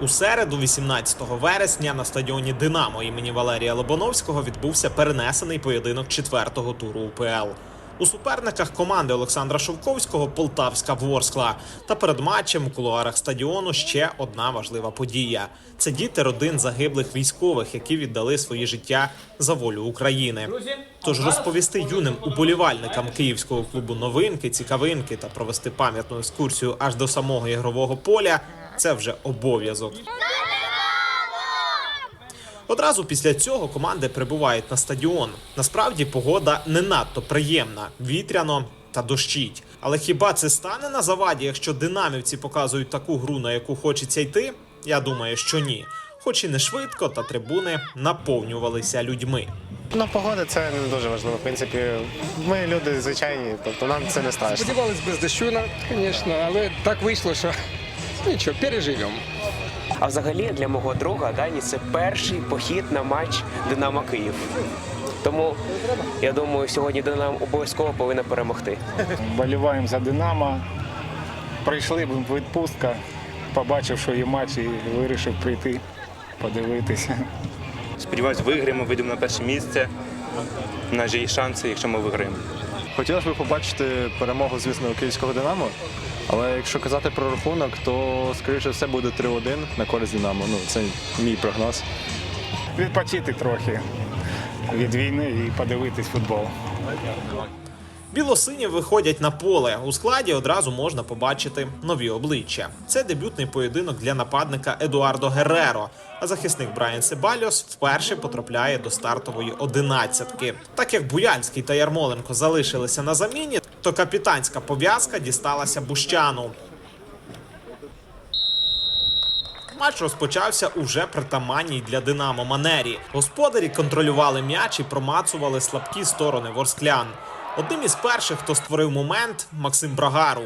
У середу, 18 вересня, на стадіоні Динамо імені Валерія Лобановського відбувся перенесений поєдинок четвертого туру УПЛ. У суперниках команди Олександра Шовковського Полтавська Ворскла. Та перед матчем у кулуарах стадіону ще одна важлива подія: це діти родин загиблих військових, які віддали свої життя за волю України. Тож розповісти юним уболівальникам київського клубу новинки, цікавинки та провести пам'ятну екскурсію аж до самого ігрового поля це вже обов'язок. Одразу після цього команди прибувають на стадіон. Насправді погода не надто приємна, вітряно та дощить. Але хіба це стане на заваді, якщо динамівці показують таку гру, на яку хочеться йти? Я думаю, що ні. Хоч і не швидко, та трибуни наповнювалися людьми. Ну, погода це не дуже важливо. В принципі, ми люди звичайні, тобто нам це не страшно. Сподівались без дощу, звісно, але так вийшло, що нічого, переживемо. А взагалі для мого друга Дані це перший похід на матч Динамо Київ. Тому я думаю, сьогодні Динамо обов'язково повинна перемогти. Боліваємо за Динамо. Прийшли б відпустка, побачив, що є матч і вирішив прийти, подивитися. Сподіваюсь, виграємо, вийдемо на перше місце. У нас же є шанси, якщо ми виграємо. Хотілося б побачити перемогу, звісно, київського Динамо. Але якщо казати про рахунок, то скоріше все буде 3-1 на користь Динамо. Ну, це мій прогноз. Відпочити трохи від війни і подивитись футбол. Білосині виходять на поле. У складі одразу можна побачити нові обличчя. Це дебютний поєдинок для нападника Едуардо Герреро. А захисник Брайан Себальос вперше потрапляє до стартової одинадцятки. Так як Буянський та Ярмоленко залишилися на заміні, то капітанська пов'язка дісталася Бущану. Матч розпочався уже притаманній для Динамо манері. Господарі контролювали м'яч і промацували слабкі сторони ворсклян. Одним із перших, хто створив момент, Максим Брагару.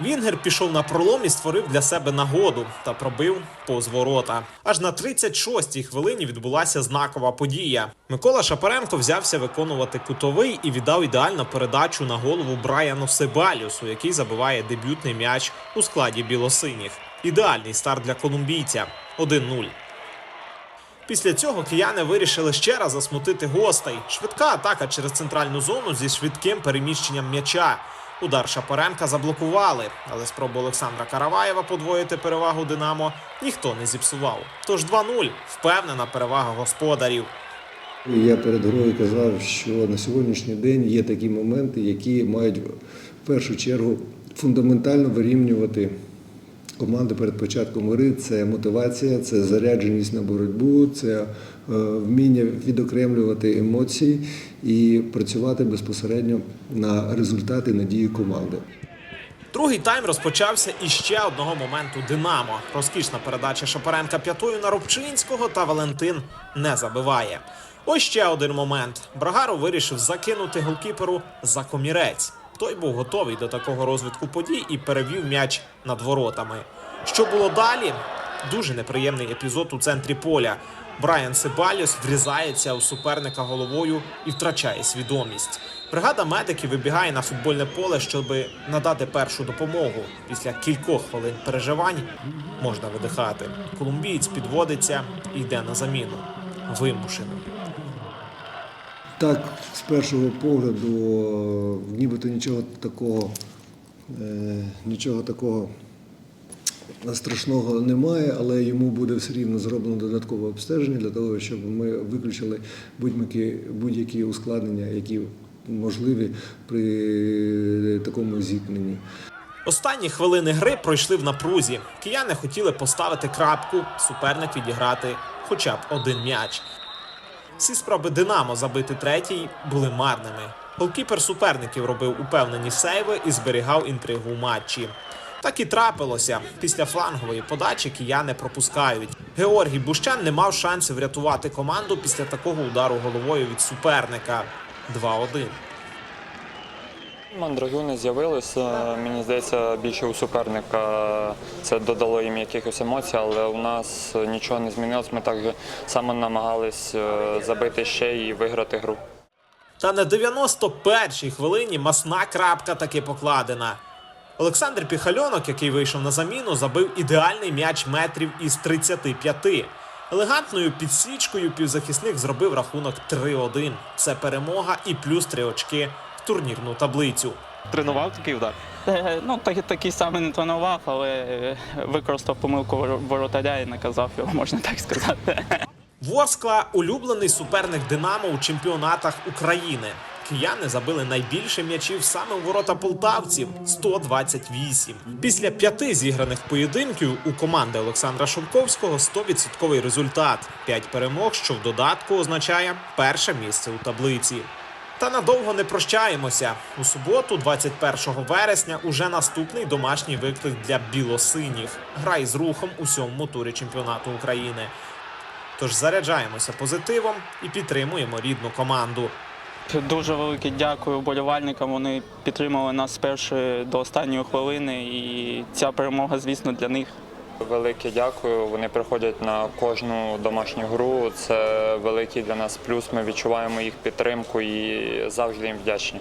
Вінгер пішов на пролом і створив для себе нагоду та пробив повз ворота. Аж на 36-й хвилині відбулася знакова подія. Микола Шапаренко взявся виконувати кутовий і віддав ідеальну передачу на голову Брайану Себаліусу, який забиває дебютний м'яч у складі білосиніх. Ідеальний старт для колумбійця 1-0. Після цього кияни вирішили ще раз засмутити гостей. Швидка атака через центральну зону зі швидким переміщенням м'яча. Удар Шапаренка заблокували, але спробу Олександра Караваєва подвоїти перевагу Динамо ніхто не зіпсував. Тож 2-0 впевнена перевага господарів. Я перед грою казав, що на сьогоднішній день є такі моменти, які мають в першу чергу фундаментально вирівнювати команди перед початком гри. Це мотивація, це зарядженість на боротьбу, це е, вміння відокремлювати емоції і працювати безпосередньо на результати надії команди. Другий тайм розпочався із ще одного моменту Динамо. Розкішна передача Шапаренка п'ятою на Робчинського та Валентин не забиває. Ось ще один момент. Брагару вирішив закинути голкіперу за комірець. Той був готовий до такого розвитку подій і перевів м'яч над воротами. Що було далі? Дуже неприємний епізод у центрі поля. Брайан Себаліос врізається у суперника головою і втрачає свідомість. Бригада медиків вибігає на футбольне поле, щоб надати першу допомогу. Після кількох хвилин переживань можна видихати. Колумбієць підводиться і йде на заміну. Вимушено. Так, з першого погляду, е, нібито нічого такого, е, нічого такого страшного немає, але йому буде все рівно зроблено додаткове обстеження для того, щоб ми виключили будь-які, ускладнення, які можливі при такому зіткненні. Останні хвилини гри пройшли в напрузі. Кияни хотіли поставити крапку, суперник відіграти хоча б один м'яч. Всі спроби Динамо забити третій були марними. Голкіпер суперників робив упевнені сейви і зберігав інтригу у матчі. Так і трапилося. Після флангової подачі кияни пропускають. Георгій Бущан не мав шансів врятувати команду після такого удару головою від суперника. 2-1. Мандрагюни з'явилися. Мені здається, більше у суперника це додало їм якихось емоцій, але у нас нічого не змінилось. Ми так само намагались е, забити ще і виграти гру. Та на 91-й хвилині масна крапка таки покладена. Олександр Піхальонок, який вийшов на заміну, забив ідеальний м'яч метрів із 35. Елегантною підсічкою півзахисник зробив рахунок 3-1. Це перемога і плюс 3 очки турнірну таблицю. Тренував такий удар? Е, Ну, так, такий самий не тренував, але е, використав помилку вор- воротаря і наказав його, можна так сказати. Ворскла улюблений суперник Динамо у чемпіонатах України. Кияни забили найбільше м'ячів саме у ворота полтавців 128. Після п'яти зіграних поєдинків у команди Олександра Шовковського 100% результат. П'ять перемог, що в додатку означає перше місце у таблиці. Та надовго не прощаємося. У суботу, 21 вересня, уже наступний домашній виклик для білосинів. Гра із рухом у сьомому турі чемпіонату України. Тож заряджаємося позитивом і підтримуємо рідну команду. Дуже велике дякую вболівальникам. Вони підтримали нас з першої до останньої хвилини, і ця перемога, звісно, для них. Велике дякую. Вони приходять на кожну домашню гру. Це великий для нас плюс. Ми відчуваємо їх підтримку і завжди їм вдячні.